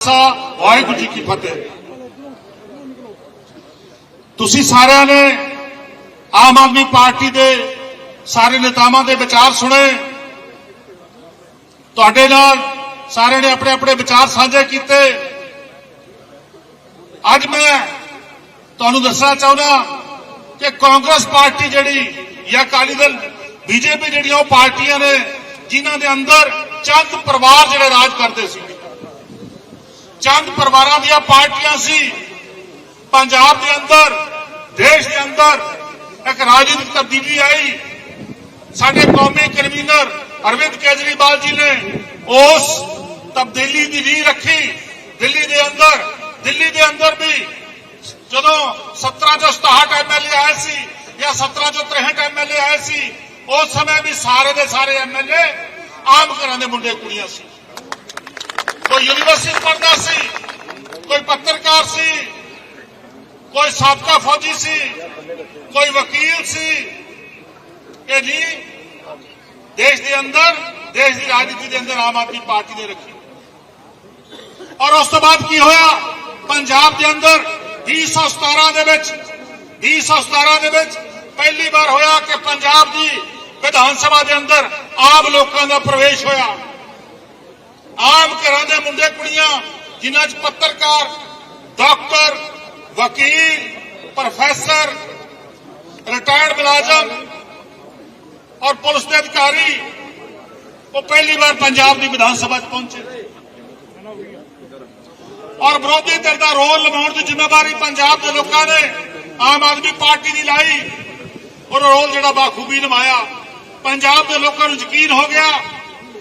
ਖਾਲਸਾ, ਵਾਹਿਗੁਰੂ ਜੀ ਕੀ ਫਤਿਹ। ਤੁਸੀਂ ਸਾਰਿਆਂ ਨੇ ਆਮ ਆਦਮੀ ਪਾਰਟੀ ਦੇ ਸਾਰੇ ਨੇਤਾਵਾਂ ਦੇ ਵਿਚਾਰ ਸੁਣੇ। ਤੁਹਾਡੇ ਨਾਲ ਸਾਰਿਆਂ ਨੇ ਆਪਣੇ ਆਪਣੇ ਵਿਚਾਰ ਸਾਂਝੇ ਕੀਤੇ। ਅੱਜ ਮੈਂ ਤੁਹਾਨੂੰ ਦੱਸਣਾ ਚਾਹੁੰਦਾ ਕਿ ਕਾਂਗਰਸ ਪਾਰਟੀ ਜਿਹੜੀ ਜਾਂ ਅਕਾਲੀ ਦਲ, ਬੀਜੇਪੀ ਜਿਹੜੀਆਂ ਉਹ ਪਾਰਟੀਆਂ ਨੇ, ਜਿਨ੍ਹਾਂ ਦੇ ਅੰਦਰ ਚੰਦ ਪਰਿਵਾਰ ਜਿਹੜੇ ਰਾਜ ਕਰਦੇ ਸੀ। ਚੰਦ ਪਰਿਵਾਰਾਂ ਦੀਆਂ ਪਾਰਟੀਆਂ ਸੀ ਪੰਜਾਬ ਦੇ ਅੰਦਰ ਦੇਸ਼ ਦੇ ਅੰਦਰ ਇੱਕ ਰਾਜਨੀਤਿਕ ਤਬਦੀਲੀ ਆਈ ਸਾਡੇ ਕੌਮੀ ਕਨਵੀਨਰ ਅਰਵਿੰਦ ਕੇਜਰੀਵਾਲ ਜੀ ਨੇ ਉਸ ਤਬਦੀਲੀ ਦੀ ਨੀਂਹ ਰੱਖੀ ਦਿੱਲੀ ਦੇ ਅੰਦਰ ਦਿੱਲੀ ਦੇ ਅੰਦਰ ਵੀ ਜਦੋਂ 17 ਚੋਂ 67 ਐਮਐਲਏ ਆਏ ਸੀ ਜਾਂ 17 ਚੋਂ 63 ਐਮਐਲਏ ਆਏ ਸੀ ਉਸ ਸਮੇਂ ਵੀ ਸਾਰੇ ਦੇ ਸਾਰੇ ਐਮਐਲਏ ਆਮ ਘਰਾਂ ਦੇ ਮੁੰਡੇ ਕੁੜੀਆਂ ਸੀ ਕੋਈ ਯੂਨੀਵਰਸਿਟੀ ਪੜ੍ਹਦਾ ਸੀ ਕੋਈ ਪੱਤਰਕਾਰ ਸੀ ਕੋਈ ਸਾਬਕਾ ਫੌਜੀ ਸੀ ਕੋਈ ਵਕੀਲ ਸੀ ਇਹ ਜੀ ਦੇਸ਼ ਦੇ ਅੰਦਰ ਦੇਸ਼ ਦੀ ਰਾਜਨੀਤੀ ਦੇ ਅੰਦਰ ਆਮ ਆਦਮੀ ਪਾਰਟੀ ਨੇ ਰੱਖੀ ਔਰ ਉਸ ਤੋਂ ਬਾਅਦ ਕੀ ਹੋਇਆ ਪੰਜਾਬ ਦੇ ਅੰਦਰ 2017 ਦੇ ਵਿੱਚ 2017 ਦੇ ਵਿੱਚ ਪਹਿਲੀ ਵਾਰ ਹੋਇਆ ਕਿ ਪੰਜਾਬ ਦੀ ਵਿਧਾਨ ਸਭਾ ਦੇ ਅੰਦਰ ਆਮ ਲੋਕਾਂ ਦਾ ਪ੍ਰਵੇਸ਼ ਹੋਇਆ ਆਮ ਘਰਾਂ ਦੇ ਮੁੰਡੇ ਕੁੜੀਆਂ, ਜਿਨ੍ਹਾਂ 'ਚ ਪੱਤਰਕਾਰ, ਡਾਕਟਰ, ਵਕੀਲ, ਪ੍ਰੋਫੈਸਰ, ਰਿਟਾਇਰਡ ਮੁਲਾਜ਼ਮ ਔਰ ਪੁਲਿਸ ਦੇ ਅਧਿਕਾਰੀ, ਉਹ ਪਹਿਲੀ ਵਾਰ ਪੰਜਾਬ ਦੀ ਵਿਧਾਨ ਸਭਾ 'ਚ ਪਹੁੰਚੇ। ਔਰ ਵਿਰੋਧੀ ਧਿਰ ਦਾ ਰੋਲ ਨਿਭਾਉਣ ਦੀ ਜ਼ਿੰਮੇਵਾਰੀ ਪੰਜਾਬ ਦੇ ਲੋਕਾਂ ਨੇ ਆਮ ਆਦਮੀ ਪਾਰਟੀ ਦੀ ਲਾਈ। ਔਰ ਰੋਲ ਜਿਹੜਾ ਬਾਖੂਬੀ ਨਿਭਾਇਆ। ਪੰਜਾਬ ਦੇ ਲੋਕਾਂ ਨੂੰ ਯਕੀਨ ਹੋ ਗਿਆ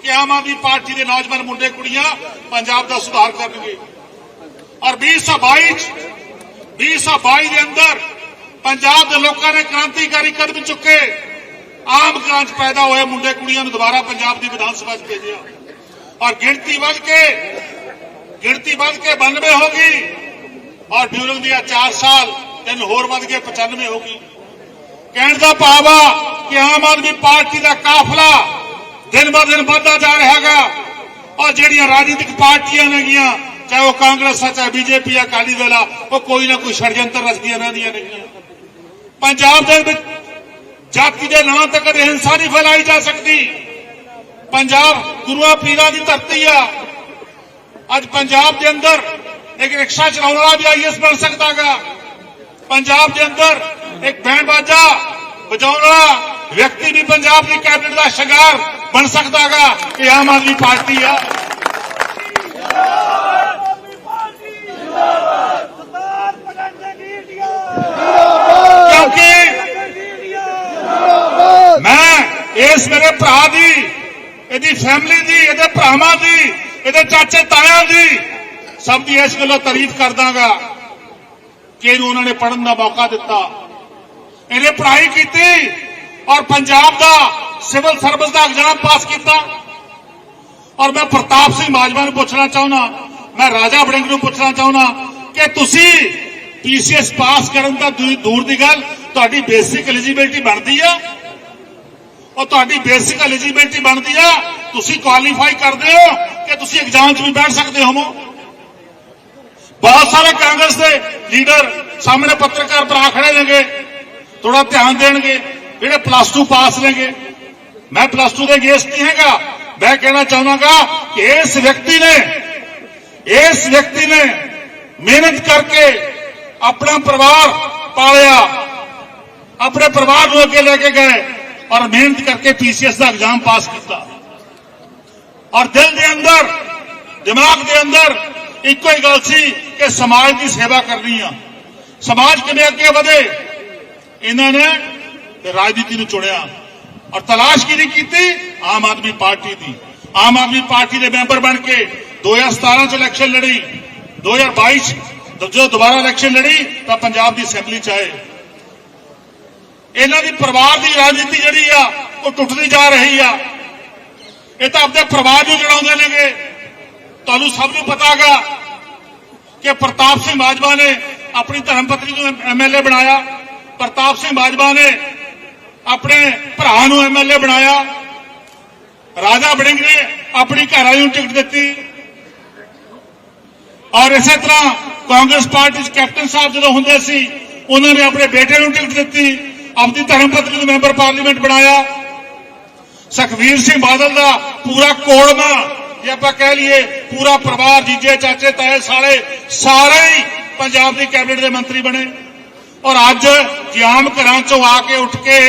ਕਿ ਆਮ ਆਦਮੀ ਪਾਰਟੀ ਦੇ ਨੌਜਵਾਨ ਮੁੰਡੇ, ਕੁੜੀਆਂ ਪੰਜਾਬ ਦਾ ਸੁਧਾਰ ਕਰਨਗੇ। ਔਰ 2022 ਚ 2022 ਦੇ ਅੰਦਰ ਪੰਜਾਬ ਦੇ ਲੋਕਾਂ ਨੇ ਕ੍ਰਾਂਤੀਕਾਰੀ ਕਦਮ ਚੁੱਕੇ। ਆਮ ਘਰਾਂ 'ਚ ਪੈਦਾ ਹੋਏ ਮੁੰਡੇ, ਕੁੜੀਆਂ ਨੂੰ ਦੁਬਾਰਾ ਪੰਜਾਬ ਦੀ ਵਿਧਾਨ ਸਭਾ 'ਚ ਭੇਜਿਆ। ਔਰ ਗਿਣਤੀ ਵੱਧ ਕੇ, ਗਿਣਤੀ ਵੱਧ ਕੇ 92 ਹੋ ਗਈ। ਔਰ ਡਿਊਰਿੰਗ ਦੀਆਂ 4 ਸਾਲ, ਤਿੰਨ ਹੋਰ ਵੱਧ ਕੇ 95 ਹੋ ਗਈ। ਕਹਿਣ ਦਾ ਭਾਵ ਆ ਕਿ ਆਮ ਆਦਮੀ ਪਾਰਟੀ ਦਾ ਕਾਫਲਾ ਦਿਨ ਬ ਦਿਨ ਵੱਧਦਾ ਜਾ ਰਿਹਾ ਹੈਗਾ ਔਰ ਜਿਹੜੀਆਂ ਰਾਜਨੀਤਿਕ ਪਾਰਟੀਆਂ ਨੇਗੀਆਂ ਚਾਹੇ ਉਹ ਕਾਂਗਰਸ ਆ ਚਾਹੇ ਬੀਜੇਪੀ ਆ ਅਕਾਲੀ ਦਲ ਆ ਉਹ ਕੋਈ ਨਾ ਕੋਈ ષਡਯੰਤਰ ਰਚਦੀਆਂ ਰਹਿੰਦੀਆਂ ਨੇਗੀਆਂ ਪੰਜਾਬ ਦੇ ਵਿੱਚ ਜਾਤੀ ਦੇ ਨਾਂ ਤੇ ਕਦੇ ਹਿੰਸਾ ਨਹੀਂ ਫੈਲਾਈ ਜਾ ਸਕਦੀ ਪੰਜਾਬ ਗੁਰੂਆਂ ਪੀਰਾਂ ਦੀ ਧਰਤੀ ਆ ਅੱਜ ਪੰਜਾਬ ਦੇ ਅੰਦਰ ਇੱਕ ਰਿਕਸ਼ਾ ਚਲਾਉਣ ਵਾਲਾ ਵੀ ਆਈਐਸ ਬਣ ਸਕਦਾਗਾ ਪੰਜਾਬ ਦੇ ਅੰਦਰ ਇੱਕ ਬੈਂਡ ਬਾਜਾ ਵਜਾਉਣ ਵਾਲਾ ਵਿਅਕਤੀ ਵੀ ਪੰਜਾਬ ਦੀ ਕੈਬਨਿਟ ਦਾ ਸ਼ਿੰਗਾਰ ਬਣ ਸਕਦਾਗਾ ਇਹ ਆਮ ਆਦਮੀ ਪਾਰਟੀ ਆ। ਕਿਉਂਕਿ ਮੈਂ ਇਸ ਮੇਰੇ ਭਰਾ ਦੀ, ਇਹਦੀ ਫੈਮਿਲੀ ਦੀ, ਇਹਦੇ ਭਰਾਵਾਂ ਦੀ, ਇਹਦੇ ਚਾਚੇ ਤਾਇਆਂ ਦੀ ਸਭ ਦੀ ਇਸ ਗੱਲੋਂ ਤਾਰੀਫ ਕਰਦਾਗਾ ਕਿ ਇਹਨੂੰ ਉਹਨਾਂ ਨੇ ਪੜਨ ਦਾ ਮੌਕਾ ਦਿੱਤਾ। ਇਹਨੇ ਪੜ੍ਹਾਈ ਕੀਤੀ ਔਰ ਪੰਜਾਬ ਦਾ ਸਿਵਲ ਸਰਵਿਸ ਦਾ ਐਗਜ਼ਾਮ ਪਾਸ ਕੀਤਾ। ਔਰ ਮੈਂ ਪ੍ਰਤਾਪ ਸਿੰਘ ਬਾਜਵਾ ਨੂੰ ਪੁੱਛਣਾ ਚਾਹੁੰਦਾ, ਮੈਂ ਰਾਜਾ ਵੜਿੰਗ ਨੂੰ ਪੁੱਛਣਾ ਚਾਹੁੰਦਾ ਕਿ ਤੁਸੀਂ ਪੀਸੀਐਸ ਪਾਸ ਕਰਨ ਦਾ ਦੂਰ ਦੂਰ ਦੀ ਗੱਲ, ਤੁਹਾਡੀ ਬੇਸਿਕ ਐਲੀਜੀਬਿਲਟੀ ਬਣਦੀ ਆ? ਉਹ ਤੁਹਾਡੀ ਬੇਸਿਕ ਐਲੀਜੀਬਿਲਟੀ ਬਣਦੀ ਆ, ਤੁਸੀਂ ਕੁਆਲੀਫਾਈ ਕਰਦੇ ਹੋ ਕਿ ਤੁਸੀਂ ਐਗਜ਼ਾਮ 'ਚ ਵੀ ਬੈਠ ਸਕਦੇ ਹੋ ਬਹੁਤ ਸਾਰੇ ਕਾਂਗਰਸ ਦੇ ਲੀਡਰ ਸਾਹਮਣੇ ਪੱਤਰਕਾਰ ਭਰਾ ਖੜੇ ਨੇਗੇ ਥੋੜਾ ਧਿਆਨ ਦੇਣਗੇ। ਜਿਹੜੇ ਪਲੱਸ 2 ਪਾਸ ਨੇਗੇ ਮੈਂ ਪਲੱਸ 2 ਦੇ ਅਗੇਂਸਟ ਨਹੀਂ ਹੈਗਾ ਮੈਂ ਕਹਿਣਾ ਚਾਹੁੰਦਾਗਾ ਕਿ ਇਸ ਵਿਅਕਤੀ ਨੇ ਇਸ ਵਿਅਕਤੀ ਨੇ ਮਿਹਨਤ ਕਰਕੇ ਆਪਣਾ ਪਰਿਵਾਰ ਪਾਲਿਆ ਆਪਣੇ ਪਰਿਵਾਰ ਨੂੰ ਅੱਗੇ ਲੈ ਕੇ ਗਏ ਔਰ ਮਿਹਨਤ ਕਰਕੇ ਪੀਸੀਐਸ ਦਾ ਐਗਜ਼ਾਮ ਪਾਸ ਕੀਤਾ ਔਰ ਦਿਲ ਦੇ ਅੰਦਰ ਦਿਮਾਗ ਦੇ ਅੰਦਰ ਇੱਕੋ ਹੀ ਗੱਲ ਸੀ ਕਿ ਸਮਾਜ ਦੀ ਸੇਵਾ ਕਰਨੀ ਆ ਸਮਾਜ ਕਿਵੇਂ ਅੱਗੇ ਵਧੇ ਇਹਨਾਂ ਨੇ ਤੇ ਰਾਜਨੀਤੀ ਨੂੰ ਚੁਣਿਆ ਔਰ ਤਲਾਸ਼ ਕਿਹਦੀ ਕੀਤੀ? ਆਮ ਆਦਮੀ ਪਾਰਟੀ ਦੀ। ਆਮ ਆਦਮੀ ਪਾਰਟੀ ਦੇ ਮੈਂਬਰ ਬਣ ਕੇ 2017 ਚ ਇਲੈਕਸ਼ਨ ਲੜੀ 2022 ਚ ਜਦੋਂ ਦੁਬਾਰਾ ਇਲੈਕਸ਼ਨ ਲੜੀ ਤਾਂ ਪੰਜਾਬ ਦੀ ਅਸੈਂਬਲੀ ਚ ਆਏ। ਇਹਨਾਂ ਦੀ ਪਰਿਵਾਰ ਦੀ ਰਾਜਨੀਤੀ ਜਿਹੜੀ ਆ, ਉਹ ਟੁੱਟਦੀ ਜਾ ਰਹੀ ਆ। ਇਹ ਤਾਂ ਆਪਣੇ ਪਰਿਵਾਰ ਨੂੰ ਜੜਾਉਂਦੇ ਨੇਗੇ। ਤੁਹਾਨੂੰ ਸਭ ਨੂੰ ਪਤਾਗਾ ਕਿ ਪ੍ਰਤਾਪ ਸਿੰਘ ਬਾਜਵਾ ਨੇ ਆਪਣੀ ਧਰਮ ਪਤਨੀ ਨੂੰ ਐਮਐਲਏ ਬਣਾਇਆ। ਪ੍ਰਤਾਪ ਸਿੰਘ ਬਾਜਵਾ ਨੇ ਆਪਣੇ ਭਰਾ ਨੂੰ ਐਮਐਲਏ ਬਣਾਇਆ। ਰਾਜਾ ਬੜਿੰਗ ਨੇ ਆਪਣੀ ਘਰ ਵਾਲੀ ਨੂੰ ਟਿਕਟ ਦਿੱਤੀ। ਔਰ ਇਸੇ ਤਰ੍ਹਾਂ ਕਾਂਗਰਸ ਪਾਰਟੀ ਚ ਕੈਪਟਨ ਸਾਹਿਬ ਜਦੋਂ ਹੁੰਦੇ ਸੀ, ਉਹਨਾਂ ਨੇ ਆਪਣੇ ਬੇਟੇ ਨੂੰ ਟਿਕਟ ਦਿੱਤੀ ਆਪਣੀ ਧਰਮ ਪਤਨੀ ਨੂੰ ਮੈਂਬਰ ਪਾਰਲੀਮੈਂਟ ਬਣਾਇਆ। ਸੁਖਵੀਰ ਸਿੰਘ ਬਾਦਲ ਦਾ ਪੂਰਾ ਕੋੜਮਾ, ਜੇ ਆਪਾਂ ਕਹਿ ਲਈਏ, ਪੂਰਾ ਪਰਿਵਾਰ, ਜੀਜੇ, ਚਾਚੇ, ਤਾਏ, ਸਾਲੇ, ਸਾਰੇ ਹੀ ਪੰਜਾਬ ਦੀ ਕੈਬਨਿਟ ਦੇ ਮੰਤਰੀ ਬਣੇ। ਔਰ ਅੱਜ ਜੇ ਆਮ ਘਰਾਂ ਚੋਂ ਆ ਕੇ ਉੱਠ ਕੇ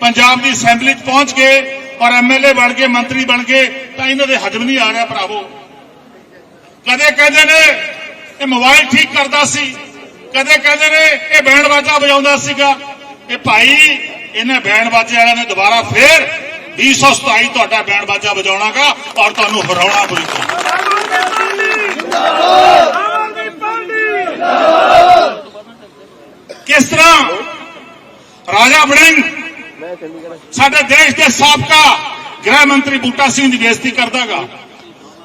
ਪੰਜਾਬ ਦੀ ਅਸੈਂਬਲੀ 'ਚ ਪਹੁੰਚ ਗਏ ਔਰ ਐਮਐਲਏ ਬਣ ਕੇ ਮੰਤਰੀ ਬਣ ਗਏ, ਤਾਂ ਇਹਨਾਂ ਦੇ ਹਜਮ ਨਹੀਂ ਆ ਰਿਹਾ ਭਰਾਵੋ। ਕਦੇ ਕਹਿੰਦੇ ਨੇ ਇਹ ਮੋਬਾਈਲ ਠੀਕ ਕਰਦਾ ਸੀ, ਕਦੇ ਕਹਿੰਦੇ ਨੇ ਇਹ ਬੈਂਡ ਬਾਜਾ ਵਜਾਉਂਦਾ ਸੀਗਾ। ਇਹ ਭਾਈ, ਇਹਨਾਂ ਬੈਂਡ ਬਾਜੇ ਵਾਲਿਆਂ ਨੇ ਦੁਬਾਰਾ ਫੇਰ 227 ਤੁਹਾਡਾ ਬੈਂਡ ਬਾਜਾ ਵਜਾਉਣਾਗਾ ਔਰ ਤੁਹਾਨੂੰ ਹਰਾਉਣਾ ਪਊਗਾ ਕਿਸ ਤਰ੍ਹਾਂ ਰਾਜਾ ਬੜਿੰਗ ਸਾਡੇ ਦੇਸ਼ ਦੇ ਸਾਬਕਾ ਗ੍ਰਹਿ ਮੰਤਰੀ ਬੂਟਾ ਸਿੰਘ ਦੀ ਬੇਇੱਜ਼ਤੀ ਕਰਦਾਗਾ।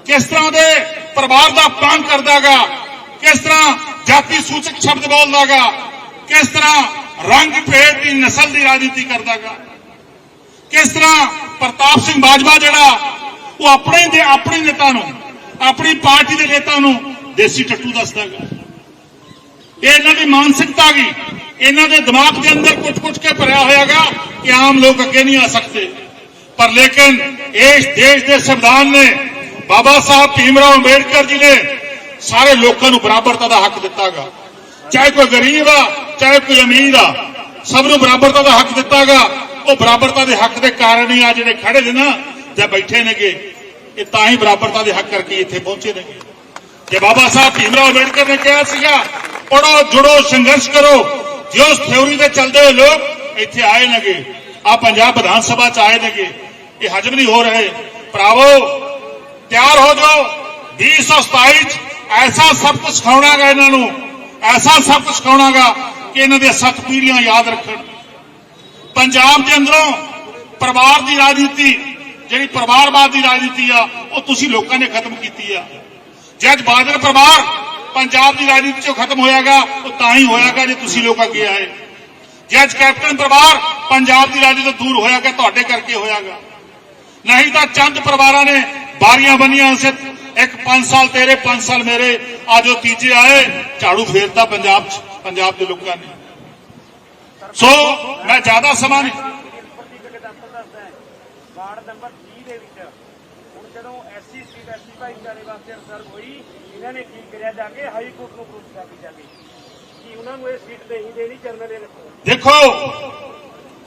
ਕਿਸ ਤਰ੍ਹਾਂ ਦੇ ਪਰਿਵਾਰ ਦਾ ਅਪਮਾਨ ਕਰਦਾਗਾ, ਕਿਸ ਤਰ੍ਹਾਂ ਜਾਤੀ ਸੂਚਕ ਸ਼ਬਦ ਬੋਲਦਾਗਾ, ਕਿਸ ਤਰ੍ਹਾਂ ਰੰਗ ਭੇਦ ਦੀ ਨਸਲ ਦੀ ਰਾਜਨੀਤੀ ਕਰਦਾਗਾ। ਕਿਸ ਤਰ੍ਹਾਂ ਪ੍ਰਤਾਪ ਸਿੰਘ ਬਾਜਵਾ ਜਿਹੜਾ, ਉਹ ਆਪਣੇ ਦੇ ਆਪਣੇ ਨੇਤਾ ਨੂੰ, ਆਪਣੀ ਪਾਰਟੀ ਦੇ ਨੇਤਾ ਨੂੰ ਦੇਸੀ ਟੱਟੂ ਦੱਸਦਾਗਾ। ਇਹ ਇਹਨਾਂ ਦੀ ਮਾਨਸਿਕਤਾ ਗਈ ਇਹਨਾਂ ਦੇ ਦਿਮਾਗ ਦੇ ਅੰਦਰ ਕੁਝ ਕੁਝ ਕੇ ਭਰਿਆ ਹੋਇਆਗਾ। ਕਿ ਆਮ ਲੋਕ ਅੱਗੇ ਨਹੀਂ ਆ ਸਕਦੇ ਪਰ ਲੇਕਿਨ ਇਸ ਦੇਸ਼ ਦੇ ਸੰਵਿਧਾਨ ਨੇ ਬਾਬਾ ਸਾਹਿਬ ਭੀਮਰਾਓ ਅੰਬੇਡਕਰ ਜੀ ਨੇ ਸਾਰੇ ਲੋਕਾਂ ਨੂੰ ਬਰਾਬਰਤਾ ਦਾ ਹੱਕ ਦਿੱਤਾਗਾ ਚਾਹੇ ਕੋਈ ਗਰੀਬ ਆ ਚਾਹੇ ਕੋਈ ਅਮੀਰ ਆ ਸਭ ਨੂੰ ਬਰਾਬਰਤਾ ਦਾ ਹੱਕ ਦਿੱਤਾਗਾ ਉਹ ਬਰਾਬਰਤਾ ਦੇ ਹੱਕ ਦੇ ਕਾਰਨ ਹੀ ਆ ਜਿਹੜੇ ਖੜੇ ਨੇ ਨਾ ਜਾਂ ਬੈਠੇ ਨੇਗੇ ਇਹ ਤਾਂ ਹੀ ਬਰਾਬਰਤਾ ਦੇ ਹੱਕ ਕਰਕੇ ਇੱਥੇ ਪਹੁੰਚੇ ਨੇਗੇ ਜੇ ਬਾਬਾ ਸਾਹਿਬ ਭੀਮਰਾਓ ਅੰਬੇਡਕਰ ਨੇ ਕਿਹਾ ਸੀਗਾ ਪੜੋ ਜੁੜੋ ਸੰਘਰਸ਼ ਕਰੋ ਜੇ ਉਸ ਥਿਉਰੀ ਤੇ ਚੱਲਦੇ ਹੋਏ ਲੋਕ ਇੱਥੇ ਆਏ ਨੇਗੇ। ਆ ਪੰਜਾਬ ਵਿਧਾਨ ਸਭਾ ਚ ਆਏ ਨੇਗੇ। ਇਹ ਹਜਮ ਨਹੀਂ ਹੋ ਰਹੇ। ਭਰਾਵੋ, ਤਿਆਰ ਹੋ ਜਾਓ। 2027 ਚ ਐਸਾ ਸਭ ਸਬਕ ਸਿਖਾਉਣਾਗਾ ਇਹਨਾਂ ਨੂੰ। ਐਸਾ ਸਭ ਸਬਕ ਸਿਖਾਉਣਾਗਾ ਕਿ ਇਹਨਾਂ ਦੇ ਸੱਤ ਪੀੜ੍ਹੀਆਂ ਯਾਦ ਰੱਖਣ। ਪੰਜਾਬ ਦੇ ਅੰਦਰੋਂ ਪਰਿਵਾਰ ਦੀ ਰਾਜਨੀਤੀ, ਜਿਹੜੀ ਪਰਿਵਾਰਵਾਦ ਦੀ ਰਾਜਨੀਤੀ ਆ, ਉਹ ਤੁਸੀਂ ਲੋਕਾਂ ਨੇ ਖਤਮ ਕੀਤੀ ਆ। ਜੇ ਬਾਦਲ ਪਰਿਵਾਰ ਪੰਜਾਬ ਦੀ ਰਾਜਨੀਤੀ ਚੋਂ ਖਤਮ ਹੋਇਆਗਾ, ਉਹ ਤਾਂ ਹੀ ਹੋਇਆਗਾ ਜੇ ਤੁਸੀਂ ਲੋਕ ਅੱਗੇ ਆਏ। ਜੇ ਅੱਜ ਕੈਪਟਨ ਪਰਿਵਾਰ ਪੰਜਾਬ ਦੀ ਰਾਜਨੀਤੀ ਤੋਂ ਦੂਰ ਹੋਇਆਗਾ, ਤੁਹਾਡੇ ਕਰਕੇ ਹੋਇਆਗਾ। ਨਹੀਂ ਤਾਂ ਚੰਦ ਪਰਿਵਾਰਾਂ ਨੇ ਬਾਰੀਆਂ ਬੰਨੀਆਂ ਸੇ ਇੱਕ 5 ਸਾਲ ਤੇਰੇ 5 ਸਾਲ ਮੇਰੇ, ਅੱਜ ਤੀਜੇ ਆਏ, ਝਾੜੂ ਫੇਰਤਾ ਪੰਜਾਬ 'ਚ, ਪੰਜਾਬ ਦੇ ਲੋਕਾਂ ਨੇ। ਸੋ, ਮੈਂ ਜ਼ਿਆਦਾ ਸਮਾਂ ਨਹੀਂ ਵਾਰਡ ਨੰਬਰ 30 ਦੇ ਵਿੱਚ, ਹੁਣ ਜਦੋਂ ਐਸਸੀ ਸੀਟ ਐਸਸੀ ਭਾਈਚਾਰੇ ਵਾਸਤੇ ਰਿਜ਼ਰਵ ਹੋਈ, ਇਹਨਾਂ ਨੇ ਕੀ ਕਰਿਆ ਜਾ ਕੇ ਹਾਈ ਕੋਰਟ ਨੂੰ ਪੁੱਛ ਜਾ ਕੇ ਕਿ ਉਹਨਾਂ ਨੂੰ ਇਹ ਸੀਟ ਨਹੀਂ ਦੇਣੀ ਜਨਰਲ ਦੇਖੋ,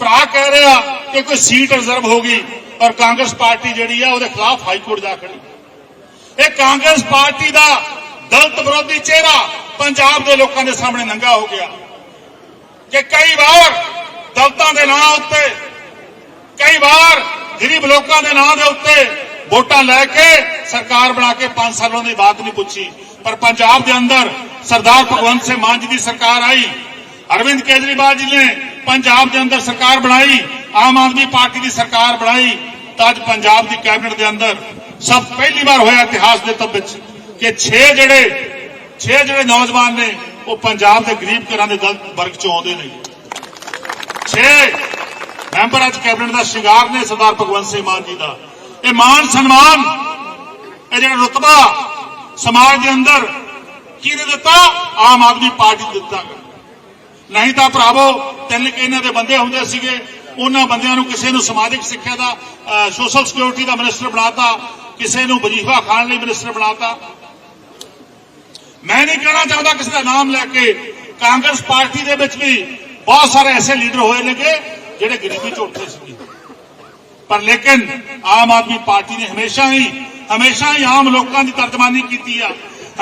ਭਰਾ ਕਹਿ ਰਿਹਾ ਕਿ ਕੋਈ ਸੀਟ ਰਿਜ਼ਰਵ ਹੋ ਗਈ ਔਰ ਕਾਂਗਰਸ ਪਾਰਟੀ ਜਿਹੜੀ ਆ ਉਹਦੇ ਖਿਲਾਫ ਹਾਈ ਕੋਰਟ ਜਾ ਖੜੀ। ਇਹ ਕਾਂਗਰਸ ਪਾਰਟੀ ਦਾ ਦਲਤ ਵਿਰੋਧੀ ਚਿਹਰਾ ਪੰਜਾਬ ਦੇ ਲੋਕਾਂ ਦੇ ਸਾਹਮਣੇ ਨੰਗਾ ਹੋ ਗਿਆ। ਕਿ ਕਈ ਵਾਰ ਦਲਤਾਂ ਦੇ ਨਾਂ ਉੱਤੇ, ਕਈ ਵਾਰ ਗਰੀਬ ਲੋਕਾਂ ਦੇ ਨਾਂ ਦੇ ਉੱਤੇ ਵੋਟਾਂ ਲੈ ਕੇ ਸਰਕਾਰ ਬਣਾ ਕੇ 5 ਸਾਲਾਂ ਦੀ ਬਾਤ ਨਹੀਂ ਪੁੱਛੀ। ਪਰ ਪੰਜਾਬ ਦੇ ਅੰਦਰ ਸਰਦਾਰ ਭਗਵੰਤ ਸਿੰਘ ਮਾਨ ਜੀ ਦੀ ਸਰਕਾਰ ਆਈ। ਅਰਵਿੰਦ ਕੇਜਰੀਵਾਲ ਜੀ ਨੇ ਪੰਜਾਬ ਦੇ ਅੰਦਰ ਸਰਕਾਰ ਬਣਾਈ, ਆਮ ਆਦਮੀ ਪਾਰਟੀ ਦੀ ਸਰਕਾਰ ਬਣਾਈ ਤਾਂ ਅੱਜ ਪੰਜਾਬ ਦੀ ਕੈਬਨਿਟ ਦੇ ਅੰਦਰ ਸਭ ਪਹਿਲੀ ਵਾਰ ਹੋਇਆ ਇਤਿਹਾਸ ਦੇ ਤਬ ਵਿੱਚ ਕਿ 6 ਜਿਹੜੇ 6 ਜਿਹੜੇ ਨੌਜਵਾਨ ਨੇ, ਉਹ ਪੰਜਾਬ ਦੇ ਗਰੀਬ ਘਰਾਂ ਦੇ ਦਲ ਵਰਗ ਚੋਂ ਆਉਂਦੇ ਨੇ। 6 ਮੈਂਬਰ ਅੱਜ ਕੈਬਨਿਟ ਦਾ ਸ਼ਿੰਗਾਰ ਨੇ ਸਰਦਾਰ ਭਗਵੰਤ ਸਿੰਘ ਮਾਨ ਜੀ ਦਾ। ਇਹ ਮਾਨ ਸਨਮਾਨ, ਇਹ ਜਿਹੜਾ ਰੁਤਬਾ ਸਮਾਜ ਦੇ ਅੰਦਰ ਕਿਹਨੇ ਦਿੱਤਾ? ਆਮ ਆਦਮੀ ਪਾਰਟੀ ਨੇ ਦਿੱਤਾ। ਨਹੀਂ ਤਾਂ ਭਰਾਵੋ, ਤਿੰਨ ਕਿ ਇਹਨਾਂ ਦੇ ਬੰਦੇ ਹੁੰਦੇ ਸੀਗੇ। ਉਹਨਾਂ ਬੰਦਿਆਂ ਨੂੰ ਕਿਸੇ ਨੂੰ ਸਮਾਜਿਕ ਸਿੱਖਿਆ ਦਾ ਸੋਸ਼ਲ ਸਿਕਿਉਰਿਟੀ ਦਾ ਮਿਨਿਸਟਰ ਬਣਾਤਾ, ਕਿਸੇ ਨੂੰ ਵਜੀਫਾ ਖਾਣ ਲਈ ਮਿਨਿਸਟਰ ਬਣਾਤਾ। ਮੈਂ ਨਹੀਂ ਕਹਿਣਾ ਚਾਹੁੰਦਾ ਕਿਸੇ ਦਾ ਨਾਮ ਲੈ ਕੇ। ਕਾਂਗਰਸ ਪਾਰਟੀ ਦੇ ਵਿੱਚ ਵੀ ਬਹੁਤ ਸਾਰੇ ਐਸੇ ਲੀਡਰ ਹੋਏ ਨੇਗੇ ਜਿਹੜੇ ਗਰੀਬੀ ਚ ਉੱਠੇ ਸੀ ਪਰ ਲੇਕਿਨ ਆਮ ਆਦਮੀ ਪਾਰਟੀ ਨੇ ਹਮੇਸ਼ਾ ਹੀ ਹਮੇਸ਼ਾ ਹੀ ਆਮ ਲੋਕਾਂ ਦੀ ਤਰਜਮਾਨੀ ਕੀਤੀ ਆ।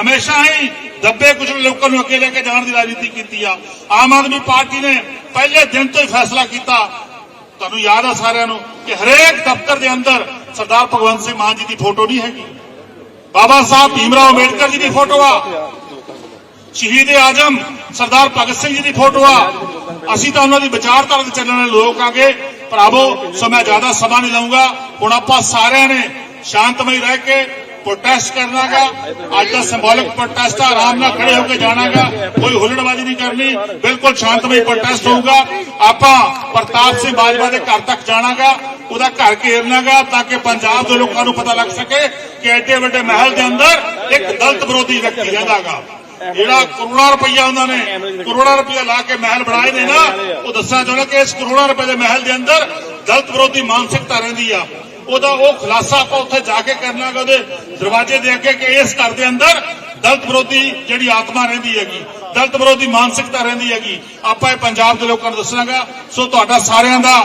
ਹਮੇਸ਼ਾ ਹੀ ਦੱਬੇ ਕੁਚਲੇ ਲੋਕਾਂ ਨੂੰ ਅੱਗੇ ਲੈ ਕੇ ਜਾਣ ਦੀ ਰਾਜਨੀਤੀ ਕੀਤੀ ਆ। ਆਮ ਆਦਮੀ ਪਾਰਟੀ ਨੇ ਪਹਿਲੇ ਦਿਨ ਤੋਂ ਹੀ ਫੈਸਲਾ ਕੀਤਾ। ਤੁਹਾਨੂੰ ਯਾਦ ਆ ਸਾਰਿਆਂ ਨੂੰ ਕਿ ਹਰੇਕ ਦਫ਼ਤਰ ਦੇ ਅੰਦਰ ਸਰਦਾਰ ਭਗਵੰਤ ਸਿੰਘ ਮਾਨ ਜੀ ਦੀ ਫੋਟੋ ਨਹੀਂ ਹੈਗੀ। ਬਾਬਾ ਸਾਹਿਬ ਭੀਮਰਾਓ ਅੰਬੇਡਕਰ ਜੀ ਦੀ ਫੋਟੋ ਆ। ਸ਼ਹੀਦ ਆਜਮ ਸਰਦਾਰ ਭਗਤ ਸਿੰਘ ਜੀ ਦੀ ਫੋਟੋ ਆ। ਅਸੀਂ ਤਾਂ ਉਹਨਾਂ ਦੀ ਵਿਚਾਰਧਾਰਾ ਦੇ ਚੱਲਣ ਵਾਲੇ ਲੋਕ ਆਗੇ। ਭਰਾਵੋ ਸੋ ਮੈਂ ਜ਼ਿਆਦਾ ਸਮਾਂ ਨਹੀਂ ਲਵਾਂਗਾ ਹੁਣ ਆਪਾਂ ਸਾਰਿਆਂ ਨੇ ਸ਼ਾਂਤਮਈ ਰਹਿ ਕੇ ਪ੍ਰੋਟੈਸਟ ਕਰਨਾਗਾ ਅੱਜ ਦਾ ਸਿੰਬੋਲਿਕ ਪ੍ਰੋਟੈਸਟ ਆ ਆਰਾਮ ਨਾਲ ਖੜੇ ਹੋ ਕੇ ਜਾਣਾਗਾ ਕੋਈ ਹੁਲੜਬਾਜ਼ੀ ਨਹੀਂ ਕਰਨੀ ਬਿਲਕੁਲ ਸ਼ਾਂਤਮਈ ਪ੍ਰੋਟੈਸਟ ਹੋਊਗਾ ਆਪਾਂ ਪ੍ਰਤਾਪ ਸਿੰਘ ਬਾਜਵਾ ਦੇ ਘਰ ਤੱਕ ਜਾਣਾਗਾ ਉਹਦਾ ਘਰ ਘੇਰਨਾਗਾ ਤਾਂ ਕਿ ਪੰਜਾਬ ਦੇ ਲੋਕਾਂ ਨੂੰ ਪਤਾ ਲੱਗ ਸਕੇ ਕਿ ਐਡੇ ਵੱਡੇ ਮਹਿਲ ਦੇ ਅੰਦਰ ਇੱਕ ਦਲਿਤ ਵਿਰੋਧੀ ਵਿਅਕਤੀ ਰਹਿੰਦਾਗਾ ਜਿਹੜਾ ਕਰੋੜਾਂ ਰੁਪਈਆ ਉਹਨਾਂ ਨੇ ਕਰੋੜਾਂ ਰੁਪਈਆ ਲਾ ਕੇ ਮਹਿਲ ਬਣਾਏ ਨੇ ਨਾ ਉਹ ਦੱਸਣਾ ਚਾਹੁੰਦਾ ਕਿ ਇਸ ਕਰੋੜਾਂ ਰੁਪਏ ਦੇ ਮਹਿਲ ਦੇ ਅੰਦਰ ਦਲਿਤ ਵਿਰੋਧੀ ਮਾਨਸਿਕਤਾ ਰਹਿੰਦੀ ਆ ਉਹਦਾ ਉਹ ਖੁਲਾਸਾ ਆਪਾਂ ਉੱਥੇ ਜਾ ਕੇ ਕਰਨਾ ਗਾ ਉਹਦੇ ਦਰਵਾਜ਼ੇ ਦੇ ਅੱਗੇ ਕਿ ਇਸ ਘਰ ਦੇ ਅੰਦਰ ਦਲਤ ਵਿਰੋਧੀ ਜਿਹੜੀ ਆਤਮਾ ਰਹਿੰਦੀ ਹੈਗੀ, ਦਲਤ ਵਿਰੋਧੀ ਮਾਨਸਿਕਤਾ ਰਹਿੰਦੀ ਹੈਗੀ, ਆਪਾਂ ਇਹ ਪੰਜਾਬ ਦੇ ਲੋਕਾਂ ਨੂੰ ਦੱਸਣਾਗਾ ਸੋ ਤੁਹਾਡਾ ਸਾਰਿਆਂ ਦਾ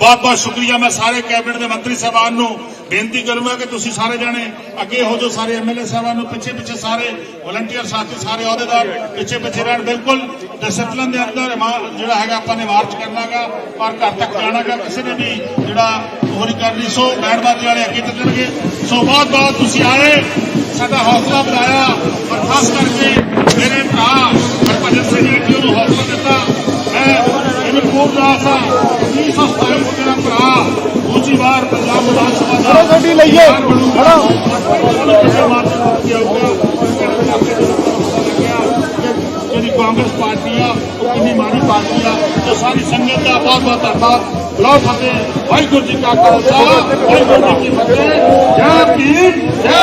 ਬਹੁਤ ਬਹੁਤ ਸ਼ੁਕਰੀਆ। ਮੈਂ ਸਾਰੇ ਕੈਬਨਿਟ ਦੇ ਮੰਤਰੀ ਸਾਹਿਬਾਨ ਨੂੰ ਬੇਨਤੀ ਕਰੂੰਗਾ ਕਿ ਤੁਸੀਂ ਸਾਰੇ ਜਾਣੇ ਅੱਗੇ ਹੋ ਜਾਓ, ਸਾਰੇ ਐਮਐਲਏ ਸਾਹਿਬਾਨ ਨੂੰ, ਪਿੱਛੇ ਪਿੱਛੇ ਸਾਰੇ ਵਲੰਟੀਅਰ ਸਾਥੀ, ਸਾਰੇ ਅਹੁਦੇਦਾਰ ਪਿੱਛੇ ਪਿੱਛੇ ਰਹਿਣ। ਬਿਲਕੁਲ ਡਿਸਪਲਿਨ ਦੇ ਅੰਦਰ ਜਿਹੜਾ ਹੈਗਾ ਆਪਾਂ ਨੇ ਮਾਰਚ ਕਰਨਾਗਾ, ਪਰ ਘਰ ਤੱਕ ਜਾਣਾਗਾ। ਕਿਸੇ ਨੇ ਵੀ ਜਿਹੜਾ ਉਹ ਨਹੀਂ ਕਰਨੀ ਸੋ ਬੈਂਡਬਾਜ਼ੀ ਵਾਲੇ ਅੱਗੇ ਚੱਲਣਗੇ। ਸੋ ਬਹੁਤ ਬਹੁਤ ਤੁਸੀਂ ਆਏ ਸਾਡਾ ਹੌਸਲਾ ਵਧਾਇਆ ਔਰ ਖਾਸ ਕਰਕੇ ਮੇਰੇ ਭਰਾ ਹਰਭਜਨ ਸਿੰਘ ਜੀ ਨੂੰ ਹੌਸਲਾ ਦਿੱਤਾ। ਮੈਂ ਇਹਨੂੰ ਪੂਰਨ ਆਸ ਆ 327 ਮੇਰਾ ਭਰਾ ਦੂਜੀ ਵਾਰ ਪੰਜਾਬ ਵਿਧਾਨ ਸਭਾ ਦਾ ਗੱਡੀ ਲਈਏ। ਖੜੋ ਕਿਸੇ ਮਾਧਿਅਮ ਨਾਲ ਕੀ ਹੋਊਗਾ ਜਿਹੜੀ ਕਾਂਗਰਸ ਪਾਰਟੀ ਆ ਉਹ ਕਿੰਨੀ ਮਾੜੀ ਪਾਰਟੀ ਆ ਤੇ ਸਾਰੀ ਸੰਗਤ ਦਾ ਬਹੁਤ ਬਹੁਤ ਧੰਨਵਾਦ। ਲੋ ਫਤਿਹ ਵਾਹਿਗੁਰੂ ਜੀ ਕਾ ਖਾਲਸਾ ਵਾਹਿਗੁਰੂ ਜੀ ਕੀ ਫਤਿਹ ਜੈ ਭੀਮ ਜੈ